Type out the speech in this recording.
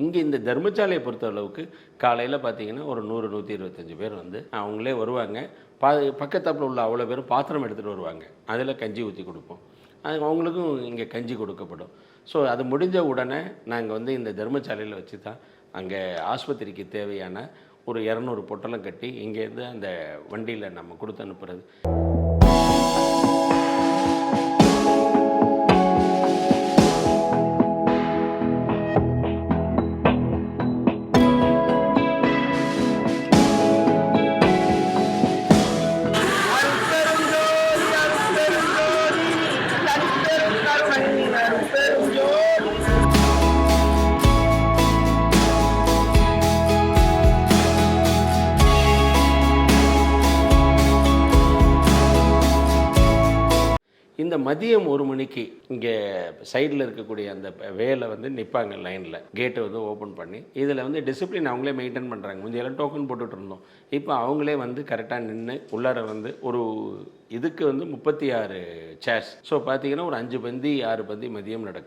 இங்கே இந்த தர்மசாலையை பொறுத்த அளவுக்கு காலையில் பார்த்தீங்கன்னா ஒரு நூறு நூற்றி இருபத்தஞ்சு பேர் வந்து அவங்களே வருவாங்க. பா பக்கத்தாப்பில் உள்ள அவ்வளோ பேரும் பாத்திரம் எடுத்துகிட்டு வருவாங்க. அதில் கஞ்சி ஊற்றி கொடுப்போம். அது அவங்களுக்கும் இங்கே கஞ்சி கொடுக்கப்படும். ஸோ அது முடிஞ்ச உடனே நாங்கள் வந்து இந்த தர்மசாலையில் வச்சு தான் அங்கே ஆஸ்பத்திரிக்கு தேவையான ஒரு இரநூறு பொட்டலம் கட்டி இங்கேருந்து அந்த வண்டியில் நம்ம கொடுத்து அனுப்புறது. இந்த மதியம் ஒரு மணிக்கு இங்கே சைடில் இருக்கக்கூடிய அந்த வேலை வந்து நிற்பாங்க லைனில். கேட்டை வந்து ஓப்பன் பண்ணி இதில் வந்து டிசிப்ளின் அவங்களே மெயின்டைன் பண்ணுறாங்க. முந்தையெல்லாம் டோக்கன் போட்டுட்டு இருந்தோம். இப்போ அவங்களே வந்து கரெக்டாக நின்று உள்ளார வந்து ஒரு இதுக்கு வந்து முப்பத்தி ஆறு சேர்ஸ் ஸோ பார்த்தீங்கன்னா ஒரு அஞ்சு பந்தி ஆறு பந்தி மதியம் நடக்கும்.